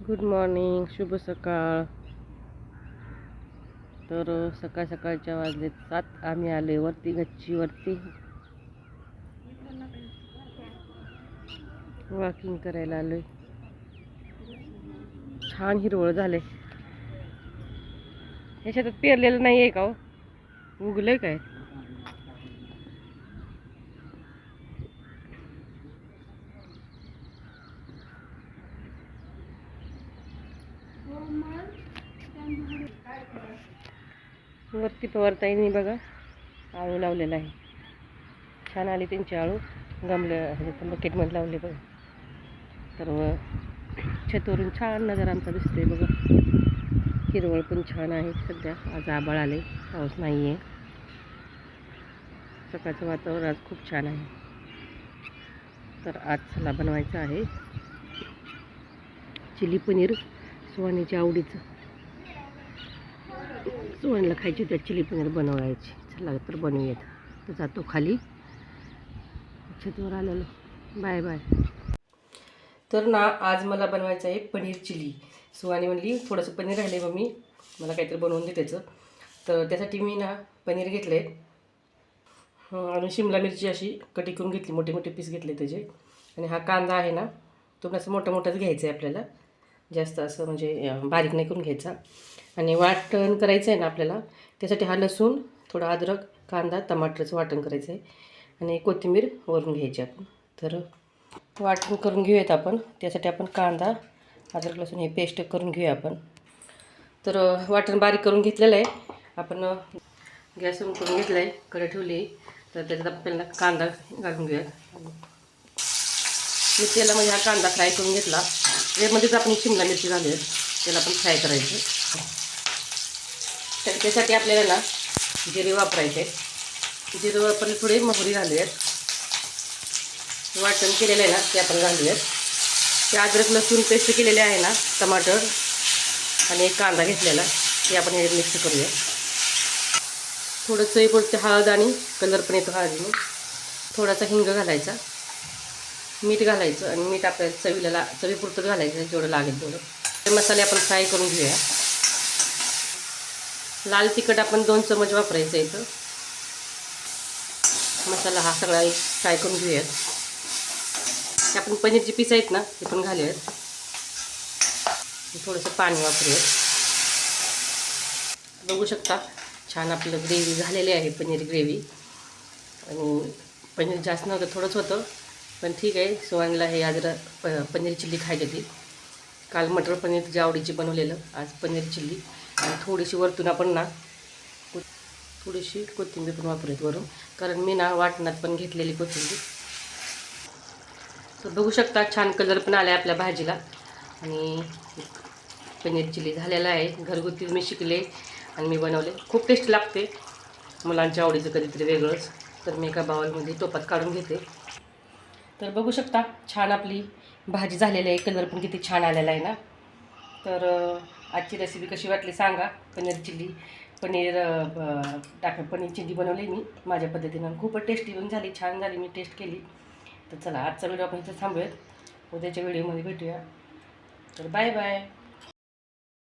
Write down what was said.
Good morning शुभ सकाळ. तर सकाळ सकाळच्या वाजलेत सात. आम्ही आले वरती गच्चीवरती वॉकिंग करायला आलोय. छान हिरवळ झाले. हे शेतात पेरलेलं नाही आहे का हो? उगलंय काय? वरती पवारताईंनी बघा आळू लावलेला आहे. छान आली त्यांची आळू गमलं बकेटमध्ये लावले बघा. तर छतवरून छान नजर आमचा दिसतोय बघा. हिरवळ पण छान आहे सध्या. आज आबाळ आले पाऊस नाही आहे सकाळचं वातावरण आज खूप छान आहे. तर आज चला बनवायचं आहे. चिली पनीर सुहानीच्या आवडीचं. सुहानीला खायची त्या चिली पनीर बनवायची. चला तर बनवूयात. तर जातो खाली. छतवर आलेलो. Bye bye. तर ना आज मला बनवायचं आहे पनीर चिली. सुवानी म्हणली थोडंसं पनीर राहिले मम्मी. मला काहीतरी बनवून दे त्याचं. तर त्यासाठी मी ना पनीर घेतलं. आहे आणि शिमला मिरची अशी कटी करून घेतली मोठे मोठे पीस घेतले त्याचे. आणि हा कांदा आहे ना तो पण असं मोठा मोठाच घ्यायचा आहे आपल्याला. जास्त असं म्हणजे बारीक नाही करून घ्यायचा. आणि वाटण करायचं आहे ना आपल्याला त्यासाठी हा लसूण थोडा अद्रक कांदा टमाटरचं वाटण करायचं आहे आणि कोथिंबीर वरून घ्यायची आपण. तर वाटण करून घेऊयात आपण. त्यासाठी आपण कांदा अद्रक लसूण हे पेस्ट करून घेऊया आपण. तर वाटण बारीक करून घेतलेलं आहे. आपण गॅस ऑन करून घेतलं आहे कडे ठेवली. तर त्याच्यात आपल्याला कांदा घालून घेऊयात. मी तेला म्हणजे हा कांदा फ्राय करून घेतला. त्यामध्येच आपण शिमला मिरची झाली आहे. त्याला पण फ्राय करायचं. तर त्यासाठी आपल्याला ना जिरे वापरायचे जिरे वापरले थोडे मोहरी घालूयात वाटण केलेलं आहे ना ते आपण घालूयात. ते अद्रक लसूण पेस्ट केलेले आहे ना टमाटर आणि एक कांदा घेतलेला ते आपण हे मिक्स करूया थोडंसं पुढचं हळद आणि कलर पण येतो हळदीने. थोडासा हिंग घालायचा. मीठ घालायचं आणि मीठ आपल्याला चवीला ला चवीपुरतं घालायचं जेवढं लागेल तेवढं. ते मसाले आपण फ्राय करून घेऊया. लाल तिखट आपण दोन चमच वापरायचं इथं. मसाला हा सगळा एक फ्राय करून घेऊयात. ते आपण पनीरची पीस आहेत ना ते पण घालूयात. थोडंसं पाणी वापरूयात. बघू शकता छान आपलं ग्रेव्ही झालेली आहे पनीर ग्रेव्ही. आणि पनीर जास्त नव्हतं थोडंच होतं. पण ठीक आहे सुवानला हे आज र- प पनीर चिल्ली खायची होती. काल मटर पनीर तुझ्या आवडीची बनवलेलं आज पनीर चिल्ली. आणि थोडीशी वरतून आपण ना को- थोडीशी कोथिंबीर पण वापरूयात वरून. कारण मी ना वाटणात पण घेतलेली कोथिंबीर. तर बघू शकता छान कलर पण आला आहे आपल्या भाजीला. आणि पनीर चिली झालेला आहे. घरगुती मी शिकले आणि मी बनवले. खूप टेस्ट लागते. मुलांच्या आवडीचं कधीतरी वेगळंच. तर मी एका बाउलमध्ये टोपात काढून घेते. तर बघू शकता छान आपली भाजी झालेली आहे. कलर पण किती छान आलेला आहे ना. तर आजची रेसिपी कशी वाटली सांगा. पनीर चिल्ली पनीर ब- टाक पनीर चिल्ली बनवली मी माझ्या पद्धतीनं. खूपच टेस्टी पण झाली छान झाली मी टेस्ट केली. तर चला आजचा व्हिडिओ आपण इथं थांबूयात. उद्याच्या व्हिडिओमध्ये भेटूया. तर बाय बाय